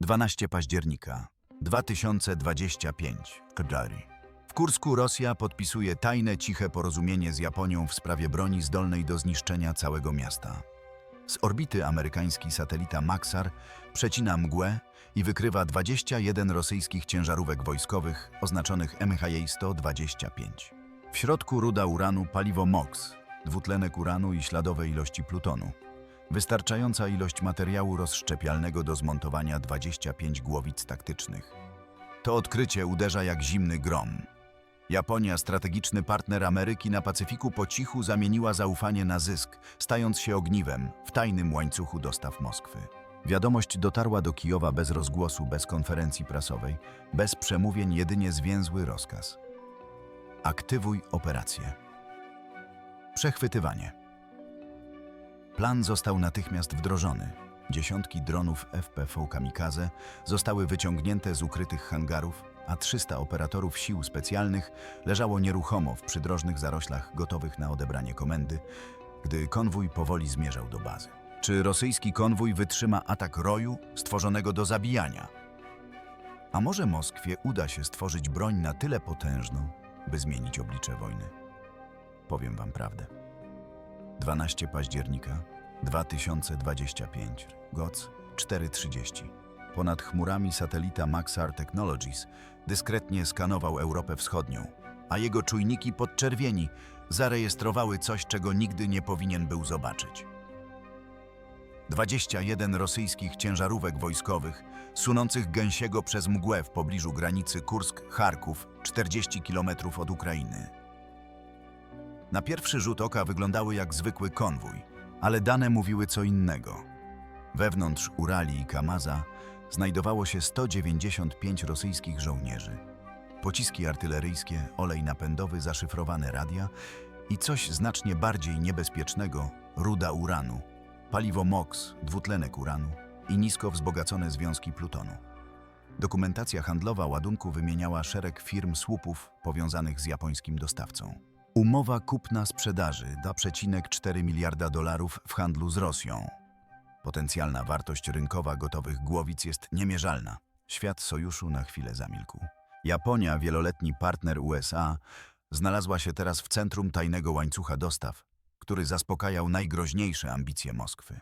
12 października 2025 Kadari. W Kursku Rosja podpisuje tajne, ciche porozumienie z Japonią w sprawie broni zdolnej do zniszczenia całego miasta. Z orbity amerykański satelita Maxar przecina mgłę i wykrywa 21 rosyjskich ciężarówek wojskowych oznaczonych MHJ-125. W środku ruda uranu paliwo MOX, dwutlenek uranu i śladowe ilości plutonu. Wystarczająca ilość materiału rozszczepialnego do zmontowania 25 głowic taktycznych. To odkrycie uderza jak zimny grom. Japonia, strategiczny partner Ameryki na Pacyfiku, po cichu zamieniła zaufanie na zysk, stając się ogniwem w tajnym łańcuchu dostaw Moskwy. Wiadomość dotarła do Kijowa bez rozgłosu, bez konferencji prasowej, bez przemówień, jedynie zwięzły rozkaz. Aktywuj operację. Przechwytywanie. Plan został natychmiast wdrożony. Dziesiątki dronów FPV Kamikaze zostały wyciągnięte z ukrytych hangarów, a 300 operatorów sił specjalnych leżało nieruchomo w przydrożnych zaroślach gotowych na odebranie komendy, gdy konwój powoli zmierzał do bazy. Czy rosyjski konwój wytrzyma atak roju stworzonego do zabijania? A może Moskwie uda się stworzyć broń na tyle potężną, by zmienić oblicze wojny? Powiem wam prawdę. 12 października 2025, GOC 4.30. Ponad chmurami satelita Maxar Technologies dyskretnie skanował Europę Wschodnią, a jego czujniki podczerwieni zarejestrowały coś, czego nigdy nie powinien był zobaczyć. 21 rosyjskich ciężarówek wojskowych sunących gęsiego przez mgłę w pobliżu granicy Kursk-Charków, 40 km od Ukrainy. Na pierwszy rzut oka wyglądały jak zwykły konwój, ale dane mówiły co innego. Wewnątrz Urali i Kamaza znajdowało się 195 rosyjskich żołnierzy. Pociski artyleryjskie, olej napędowy, zaszyfrowane radia i coś znacznie bardziej niebezpiecznego ruda uranu, paliwo MOX, dwutlenek uranu i nisko wzbogacone związki plutonu. Dokumentacja handlowa ładunku wymieniała szereg firm słupów powiązanych z japońskim dostawcą. Umowa kupna-sprzedaży da przecinek 4 miliarda dolarów w handlu z Rosją. Potencjalna wartość rynkowa gotowych głowic jest niemierzalna. Świat sojuszu na chwilę zamilkł. Japonia, wieloletni partner USA, znalazła się teraz w centrum tajnego łańcucha dostaw, który zaspokajał najgroźniejsze ambicje Moskwy.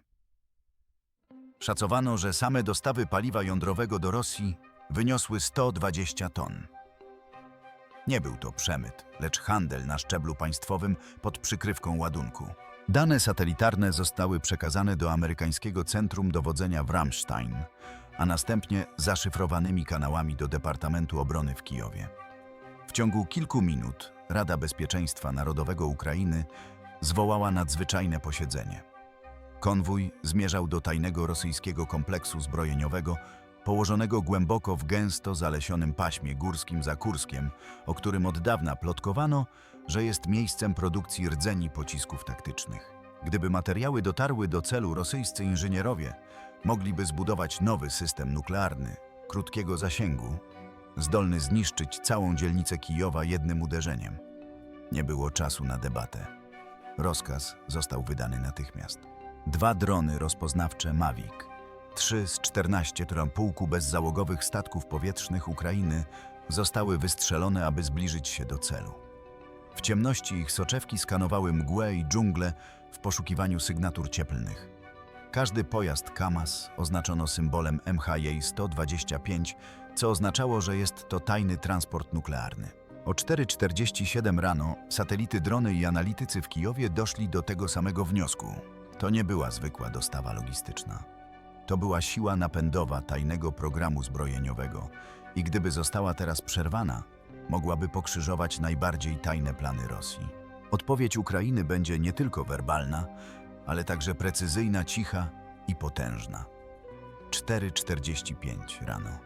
Szacowano, że same dostawy paliwa jądrowego do Rosji wyniosły 120 ton. Nie był to przemyt, lecz handel na szczeblu państwowym pod przykrywką ładunku. Dane satelitarne zostały przekazane do amerykańskiego Centrum Dowodzenia w Ramstein, a następnie zaszyfrowanymi kanałami do Departamentu Obrony w Kijowie. W ciągu kilku minut Rada Bezpieczeństwa Narodowego Ukrainy zwołała nadzwyczajne posiedzenie. Konwój zmierzał do tajnego rosyjskiego kompleksu zbrojeniowego położonego głęboko w gęsto zalesionym paśmie górskim za Kurskiem, o którym od dawna plotkowano, że jest miejscem produkcji rdzeni pocisków taktycznych. Gdyby materiały dotarły do celu, rosyjscy inżynierowie mogliby zbudować nowy system nuklearny, krótkiego zasięgu, zdolny zniszczyć całą dzielnicę Kijowa jednym uderzeniem. Nie było czasu na debatę. Rozkaz został wydany natychmiast. Dwa drony rozpoznawcze Mavic, trzy z 14 pułku bezzałogowych statków powietrznych Ukrainy zostały wystrzelone, aby zbliżyć się do celu. W ciemności ich soczewki skanowały mgłę i dżunglę w poszukiwaniu sygnatur cieplnych. Każdy pojazd KAMAZ oznaczono symbolem MHJ-125, co oznaczało, że jest to tajny transport nuklearny. O 4.47 rano satelity, drony i analitycy w Kijowie doszli do tego samego wniosku. To nie była zwykła dostawa logistyczna. To była siła napędowa tajnego programu zbrojeniowego i gdyby została teraz przerwana, mogłaby pokrzyżować najbardziej tajne plany Rosji. Odpowiedź Ukrainy będzie nie tylko werbalna, ale także precyzyjna, cicha i potężna. 4.45 rano.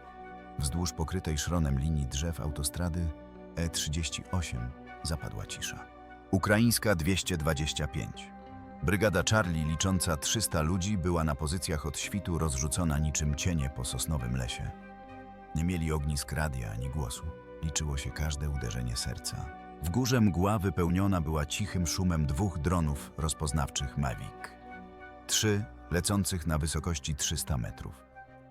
Wzdłuż pokrytej szronem linii drzew autostrady E38 zapadła cisza. Ukraińska 225. Brygada Charlie, licząca 300 ludzi, była na pozycjach od świtu rozrzucona niczym cienie po sosnowym lesie. Nie mieli ognisk radia ani głosu. Liczyło się każde uderzenie serca. W górze mgła wypełniona była cichym szumem dwóch dronów rozpoznawczych Mavic. Trzy lecących na wysokości 300 metrów.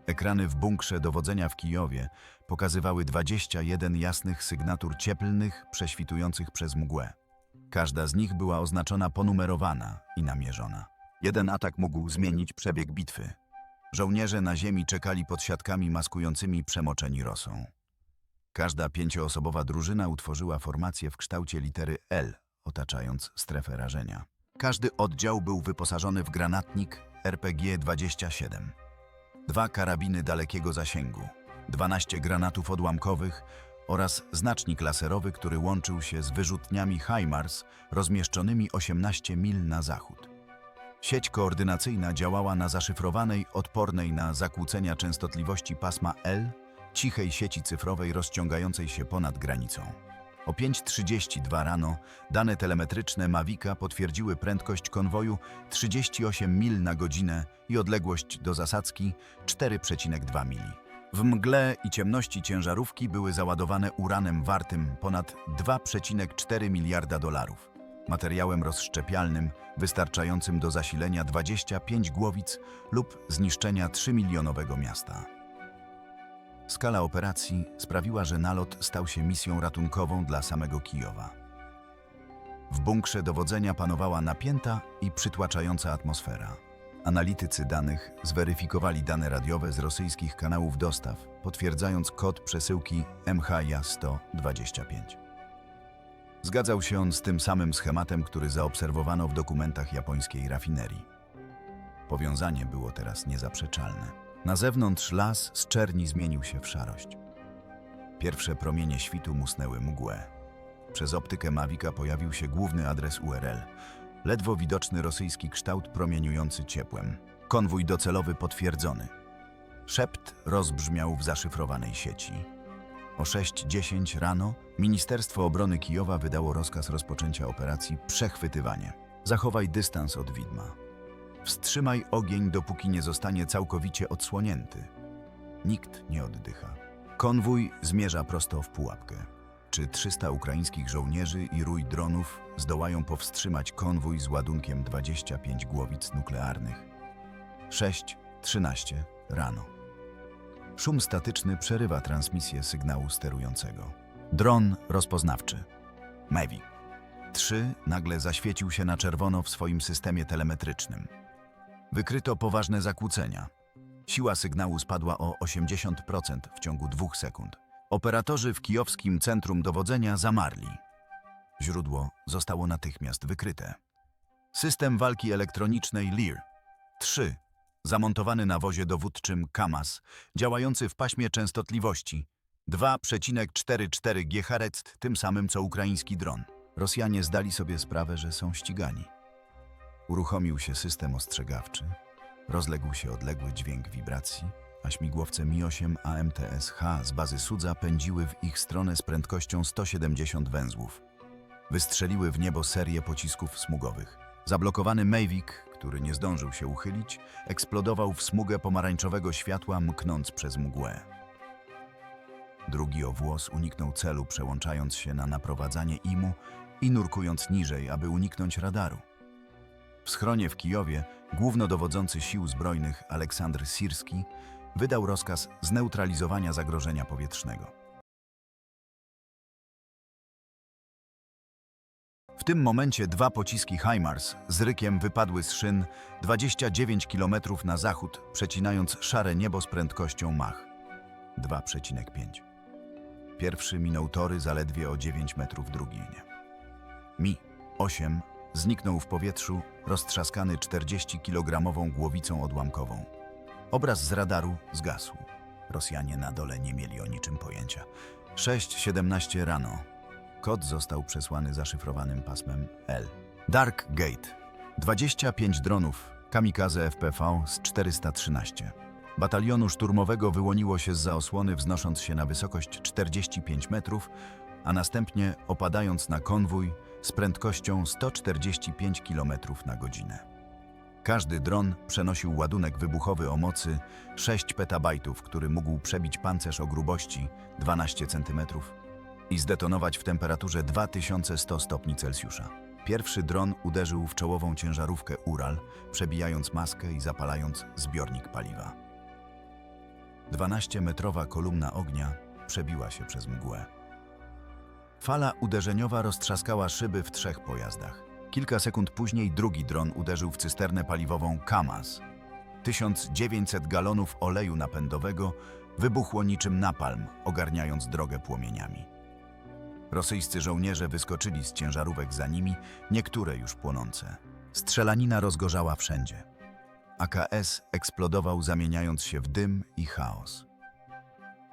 Ekrany w bunkrze dowodzenia w Kijowie pokazywały 21 jasnych sygnatur cieplnych prześwitujących przez mgłę. Każda z nich była oznaczona ponumerowana i namierzona. Jeden atak mógł zmienić przebieg bitwy. Żołnierze na ziemi czekali pod siatkami maskującymi przemoczeni rosą. Każda pięcioosobowa drużyna utworzyła formację w kształcie litery L, otaczając strefę rażenia. Każdy oddział był wyposażony w granatnik RPG-27, dwa karabiny dalekiego zasięgu, 12 granatów odłamkowych oraz znacznik laserowy, który łączył się z wyrzutniami HIMARS rozmieszczonymi 18 mil na zachód. Sieć koordynacyjna działała na zaszyfrowanej, odpornej na zakłócenia częstotliwości pasma L, cichej sieci cyfrowej rozciągającej się ponad granicą. O 5.32 rano dane telemetryczne Mavica potwierdziły prędkość konwoju 38 mil na godzinę i odległość do zasadzki 4,2 mili. W mgle i ciemności ciężarówki były załadowane uranem wartym ponad 2,4 miliarda dolarów, materiałem rozszczepialnym wystarczającym do zasilenia 25 głowic lub zniszczenia 3-milionowego miasta. Skala operacji sprawiła, że nalot stał się misją ratunkową dla samego Kijowa. W bunkrze dowodzenia panowała napięta i przytłaczająca atmosfera. Analitycy danych zweryfikowali dane radiowe z rosyjskich kanałów dostaw, potwierdzając kod przesyłki MHJ-125. Zgadzał się on z tym samym schematem, który zaobserwowano w dokumentach japońskiej rafinerii. Powiązanie było teraz niezaprzeczalne. Na zewnątrz las z czerni zmienił się w szarość. Pierwsze promienie świtu musnęły mgłę. Przez optykę Mavika pojawił się główny adres URL. Ledwo widoczny rosyjski kształt promieniujący ciepłem. Konwój docelowy potwierdzony. Szept rozbrzmiał w zaszyfrowanej sieci. O 6.10 rano Ministerstwo Obrony Kijowa wydało rozkaz rozpoczęcia operacji Przechwytywanie. Zachowaj dystans od widma. Wstrzymaj ogień, dopóki nie zostanie całkowicie odsłonięty. Nikt nie oddycha. Konwój zmierza prosto w pułapkę. Czy 300 ukraińskich żołnierzy i rój dronów zdołają powstrzymać konwój z ładunkiem 25 głowic nuklearnych? 6.13 rano. Szum statyczny przerywa transmisję sygnału sterującego. Dron rozpoznawczy. Mavic 3 nagle zaświecił się na czerwono w swoim systemie telemetrycznym. Wykryto poważne zakłócenia. Siła sygnału spadła o 80% w ciągu dwóch sekund. Operatorzy w kijowskim centrum dowodzenia zamarli. Źródło zostało natychmiast wykryte. System walki elektronicznej LIR 3, zamontowany na wozie dowódczym KAMAZ, działający w paśmie częstotliwości 2,44 GHz, tym samym co ukraiński dron. Rosjanie zdali sobie sprawę, że są ścigani. Uruchomił się system ostrzegawczy, rozległ się odległy dźwięk wibracji, a śmigłowce Mi-8 AMTS-H z bazy Sudza pędziły w ich stronę z prędkością 170 węzłów. Wystrzeliły w niebo serię pocisków smugowych. Zablokowany Mavic, który nie zdążył się uchylić, eksplodował w smugę pomarańczowego światła, mknąc przez mgłę. Drugi o włos uniknął celu, przełączając się na naprowadzanie imu i nurkując niżej, aby uniknąć radaru. W schronie w Kijowie głównodowodzący sił zbrojnych Aleksandr Sirski wydał rozkaz zneutralizowania zagrożenia powietrznego. W tym momencie dwa pociski HIMARS z rykiem wypadły z szyn 29 km na zachód, przecinając szare niebo z prędkością Mach 2,5. Pierwszy minął tory zaledwie o 9 metrów, drugi nie. Mi-8 zniknął w powietrzu, roztrzaskany 40-kilogramową głowicą odłamkową. Obraz z radaru zgasł. Rosjanie na dole nie mieli o niczym pojęcia. 6.17 rano. Kod został przesłany zaszyfrowanym pasmem L. Dark Gate. 25 dronów, kamikaze FPV z 413. Batalionu szturmowego wyłoniło się z osłony, wznosząc się na wysokość 45 metrów, a następnie opadając na konwój z prędkością 145 km na godzinę. Każdy dron przenosił ładunek wybuchowy o mocy 6 petabajtów, który mógł przebić pancerz o grubości 12 cm i zdetonować w temperaturze 2100 stopni Celsjusza. Pierwszy dron uderzył w czołową ciężarówkę Ural, przebijając maskę i zapalając zbiornik paliwa. 12-metrowa kolumna ognia przebiła się przez mgłę. Fala uderzeniowa roztrzaskała szyby w trzech pojazdach. Kilka sekund później drugi dron uderzył w cysternę paliwową Kamaz. 1900 galonów oleju napędowego wybuchło niczym napalm, ogarniając drogę płomieniami. Rosyjscy żołnierze wyskoczyli z ciężarówek za nimi, niektóre już płonące. Strzelanina rozgorzała wszędzie. AKS eksplodował, zamieniając się w dym i chaos.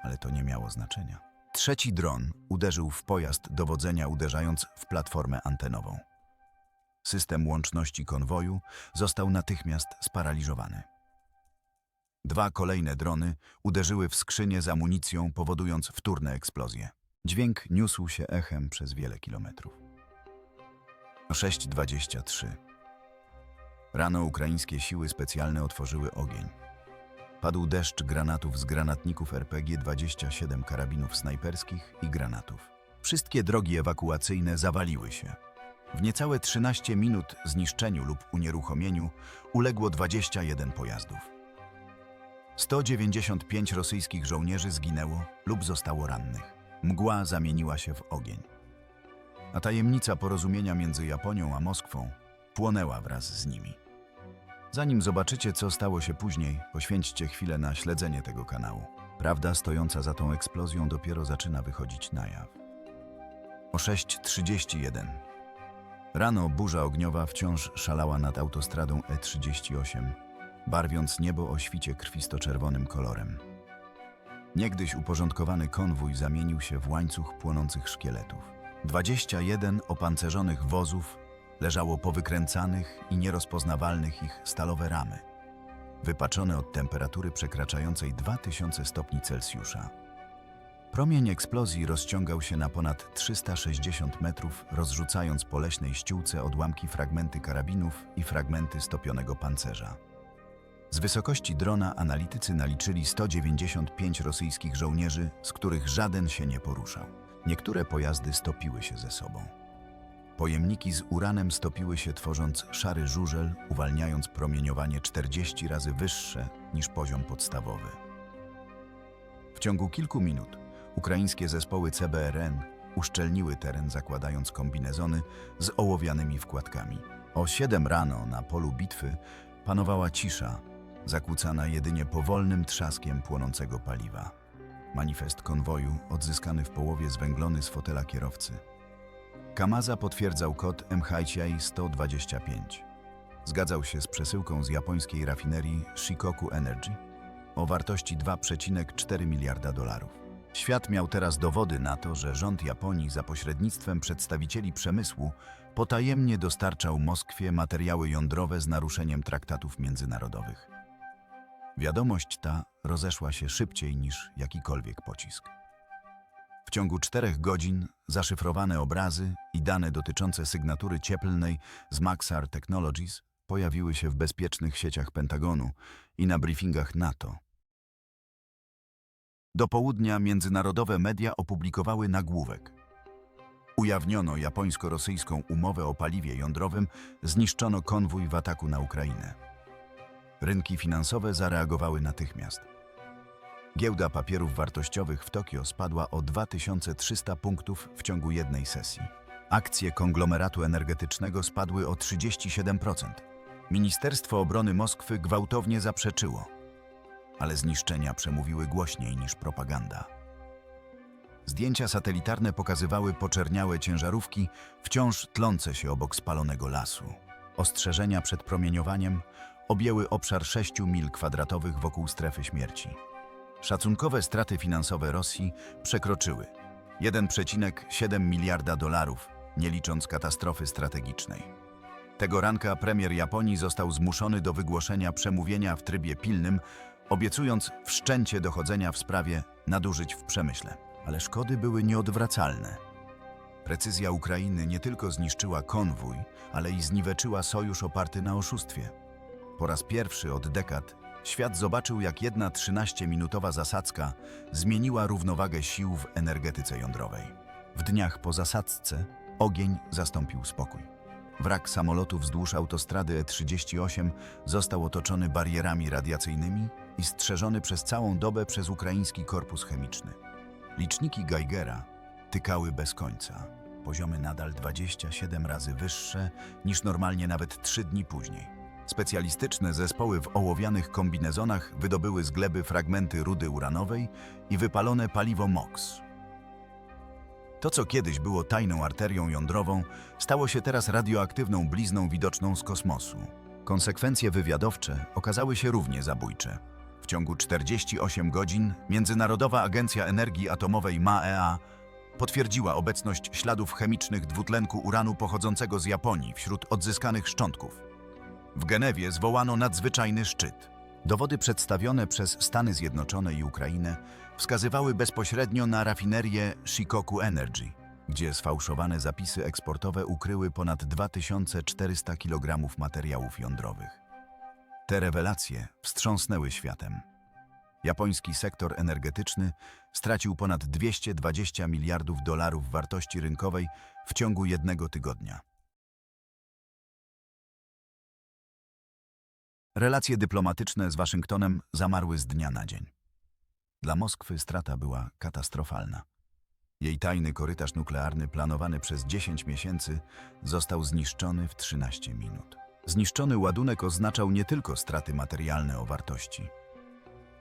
Ale to nie miało znaczenia. Trzeci dron uderzył w pojazd dowodzenia, uderzając w platformę antenową. System łączności konwoju został natychmiast sparaliżowany. Dwa kolejne drony uderzyły w skrzynię z amunicją, powodując wtórne eksplozje. Dźwięk niósł się echem przez wiele kilometrów. O 6.23 Rano ukraińskie siły specjalne otworzyły ogień. Padł deszcz granatów z granatników RPG-27 karabinów snajperskich i granatów. Wszystkie drogi ewakuacyjne zawaliły się. W niecałe 13 minut zniszczeniu lub unieruchomieniu uległo 21 pojazdów. 195 rosyjskich żołnierzy zginęło lub zostało rannych. Mgła zamieniła się w ogień. A tajemnica porozumienia między Japonią a Moskwą płonęła wraz z nimi. Zanim zobaczycie, co stało się później, poświęćcie chwilę na śledzenie tego kanału. Prawda stojąca za tą eksplozją dopiero zaczyna wychodzić na jaw. O 6.31 Rano burza ogniowa wciąż szalała nad autostradą E38, barwiąc niebo o świcie krwisto-czerwonym kolorem. Niegdyś uporządkowany konwój zamienił się w łańcuch płonących szkieletów. 21 opancerzonych wozów leżało powykręcanych i nierozpoznawalnych ich stalowe ramy, wypaczone od temperatury przekraczającej 2000 stopni Celsjusza. Promień eksplozji rozciągał się na ponad 360 metrów, rozrzucając po leśnej ściółce odłamki fragmenty karabinów i fragmenty stopionego pancerza. Z wysokości drona analitycy naliczyli 195 rosyjskich żołnierzy, z których żaden się nie poruszał. Niektóre pojazdy stopiły się ze sobą. Pojemniki z uranem stopiły się tworząc szary żużel, uwalniając promieniowanie 40 razy wyższe niż poziom podstawowy. W ciągu kilku minut ukraińskie zespoły CBRN uszczelniły teren zakładając kombinezony z ołowianymi wkładkami. O 7 rano na polu bitwy panowała cisza, zakłócana jedynie powolnym trzaskiem płonącego paliwa. Manifest konwoju, odzyskany w połowie zwęglony z fotela kierowcy. Kamaza potwierdzał kod MHCI 125. Zgadzał się z przesyłką z japońskiej rafinerii Shikoku Energy o wartości 2,4 miliarda dolarów. Świat miał teraz dowody na to, że rząd Japonii za pośrednictwem przedstawicieli przemysłu potajemnie dostarczał Moskwie materiały jądrowe z naruszeniem traktatów międzynarodowych. Wiadomość ta rozeszła się szybciej niż jakikolwiek pocisk. W ciągu czterech godzin zaszyfrowane obrazy i dane dotyczące sygnatury cieplnej z Maxar Technologies pojawiły się w bezpiecznych sieciach Pentagonu i na briefingach NATO. Do południa międzynarodowe media opublikowały nagłówek. Ujawniono japońsko-rosyjską umowę o paliwie jądrowym, zniszczono konwój w ataku na Ukrainę. Rynki finansowe zareagowały natychmiast. Giełda papierów wartościowych w Tokio spadła o 2300 punktów w ciągu jednej sesji. Akcje konglomeratu energetycznego spadły o 37%. Ministerstwo Obrony Moskwy gwałtownie zaprzeczyło, ale zniszczenia przemówiły głośniej niż propaganda. Zdjęcia satelitarne pokazywały poczerniałe ciężarówki wciąż tlące się obok spalonego lasu. Ostrzeżenia przed promieniowaniem objęły obszar 6 mil kwadratowych wokół strefy śmierci. Szacunkowe straty finansowe Rosji przekroczyły 1,7 miliarda dolarów, nie licząc katastrofy strategicznej. Tego ranka premier Japonii został zmuszony do wygłoszenia przemówienia w trybie pilnym, obiecując wszczęcie dochodzenia w sprawie nadużyć w przemyśle. Ale szkody były nieodwracalne. Precyzja Ukrainy nie tylko zniszczyła konwój, ale i zniweczyła sojusz oparty na oszustwie. Po raz pierwszy od dekad świat zobaczył, jak jedna 13-minutowa zasadzka zmieniła równowagę sił w energetyce jądrowej. W dniach po zasadzce ogień zastąpił spokój. Wrak samolotu wzdłuż autostrady E38 został otoczony barierami radiacyjnymi i strzeżony przez całą dobę przez ukraiński korpus chemiczny. Liczniki Geigera tykały bez końca. Poziomy nadal 27 razy wyższe niż normalnie nawet 3 dni później. Specjalistyczne zespoły w ołowianych kombinezonach wydobyły z gleby fragmenty rudy uranowej i wypalone paliwo MOX. To, co kiedyś było tajną arterią jądrową, stało się teraz radioaktywną blizną widoczną z kosmosu. Konsekwencje wywiadowcze okazały się równie zabójcze. W ciągu 48 godzin Międzynarodowa Agencja Energii Atomowej MAEA potwierdziła obecność śladów chemicznych dwutlenku uranu pochodzącego z Japonii wśród odzyskanych szczątków. W Genewie zwołano nadzwyczajny szczyt. Dowody przedstawione przez Stany Zjednoczone i Ukrainę wskazywały bezpośrednio na rafinerię Shikoku Energy, gdzie sfałszowane zapisy eksportowe ukryły ponad 2400 kg materiałów jądrowych. Te rewelacje wstrząsnęły światem. Japoński sektor energetyczny stracił ponad 220 miliardów dolarów wartości rynkowej w ciągu jednego tygodnia. Relacje dyplomatyczne z Waszyngtonem zamarły z dnia na dzień. Dla Moskwy strata była katastrofalna. Jej tajny korytarz nuklearny, planowany przez 10 miesięcy, został zniszczony w 13 minut. Zniszczony ładunek oznaczał nie tylko straty materialne o wartości.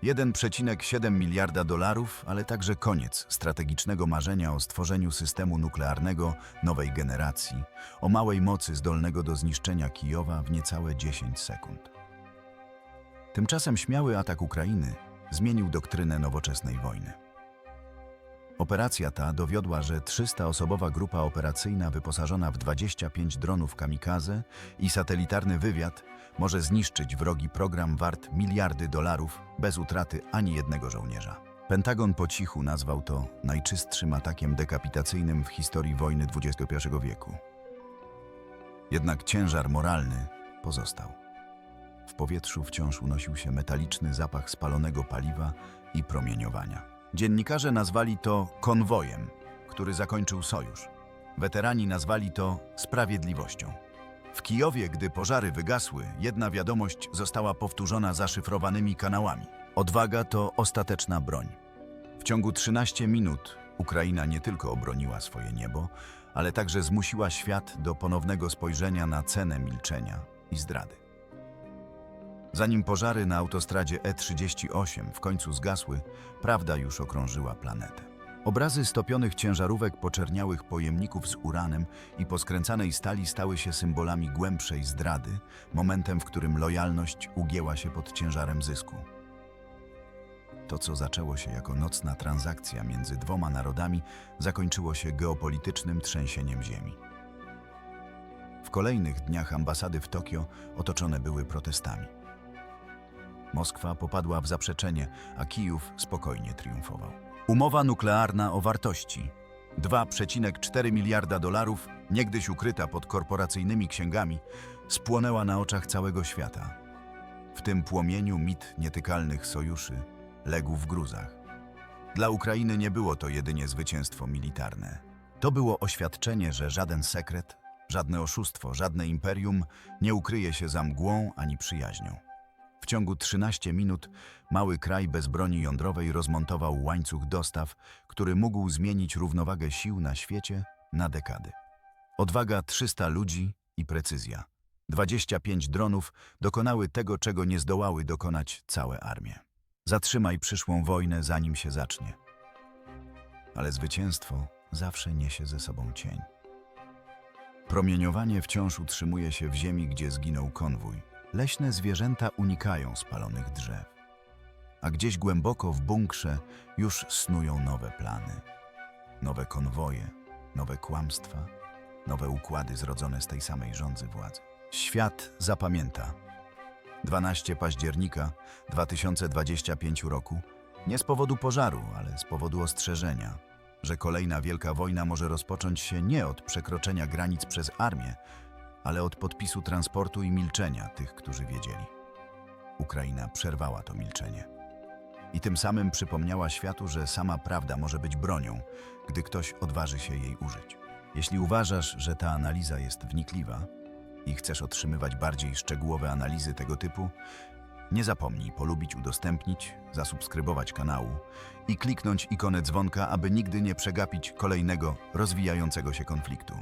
1,7 miliarda dolarów, ale także koniec strategicznego marzenia o stworzeniu systemu nuklearnego nowej generacji, o małej mocy zdolnego do zniszczenia Kijowa w niecałe 10 sekund. Tymczasem śmiały atak Ukrainy zmienił doktrynę nowoczesnej wojny. Operacja ta dowiodła, że 300-osobowa grupa operacyjna wyposażona w 25 dronów kamikaze i satelitarny wywiad może zniszczyć wrogi program wart miliardy dolarów bez utraty ani jednego żołnierza. Pentagon po cichu nazwał to najczystszym atakiem dekapitacyjnym w historii wojny XXI wieku. Jednak ciężar moralny pozostał. W powietrzu wciąż unosił się metaliczny zapach spalonego paliwa i promieniowania. Dziennikarze nazwali to konwojem, który zakończył sojusz. Weterani nazwali to sprawiedliwością. W Kijowie, gdy pożary wygasły, jedna wiadomość została powtórzona zaszyfrowanymi kanałami. Odwaga to ostateczna broń. W ciągu 13 minut Ukraina nie tylko obroniła swoje niebo, ale także zmusiła świat do ponownego spojrzenia na cenę milczenia i zdrady. Zanim pożary na autostradzie E38 w końcu zgasły, prawda już okrążyła planetę. Obrazy stopionych ciężarówek poczerniałych pojemników z uranem i poskręcanej stali stały się symbolami głębszej zdrady, momentem, w którym lojalność ugięła się pod ciężarem zysku. To, co zaczęło się jako nocna transakcja między dwoma narodami, zakończyło się geopolitycznym trzęsieniem ziemi. W kolejnych dniach ambasady w Tokio otoczone były protestami. Moskwa popadła w zaprzeczenie, a Kijów spokojnie triumfował. Umowa nuklearna o wartości 2,4 miliarda dolarów, niegdyś ukryta pod korporacyjnymi księgami, spłonęła na oczach całego świata. W tym płomieniu mit nietykalnych sojuszy legł w gruzach. Dla Ukrainy nie było to jedynie zwycięstwo militarne. To było oświadczenie, że żaden sekret, żadne oszustwo, żadne imperium nie ukryje się za mgłą ani przyjaźnią. W ciągu 13 minut mały kraj bez broni jądrowej rozmontował łańcuch dostaw, który mógł zmienić równowagę sił na świecie na dekady. Odwaga 300 ludzi i precyzja. 25 dronów dokonały tego, czego nie zdołały dokonać całe armie. Zatrzymaj przyszłą wojnę, zanim się zacznie. Ale zwycięstwo zawsze niesie ze sobą cień. Promieniowanie wciąż utrzymuje się w ziemi, gdzie zginął konwój. Leśne zwierzęta unikają spalonych drzew. A gdzieś głęboko w bunkrze już snują nowe plany. Nowe konwoje, nowe kłamstwa, nowe układy zrodzone z tej samej rządzy władzy. Świat zapamięta. 12 października 2025 roku nie z powodu pożaru, ale z powodu ostrzeżenia, że kolejna wielka wojna może rozpocząć się nie od przekroczenia granic przez armię, ale od podpisu transportu i milczenia tych, którzy wiedzieli. Ukraina przerwała to milczenie. I tym samym przypomniała światu, że sama prawda może być bronią, gdy ktoś odważy się jej użyć. Jeśli uważasz, że ta analiza jest wnikliwa i chcesz otrzymywać bardziej szczegółowe analizy tego typu, Nie zapomnij polubić, udostępnić, zasubskrybować kanału i kliknąć ikonę dzwonka, aby nigdy nie przegapić kolejnego rozwijającego się konfliktu.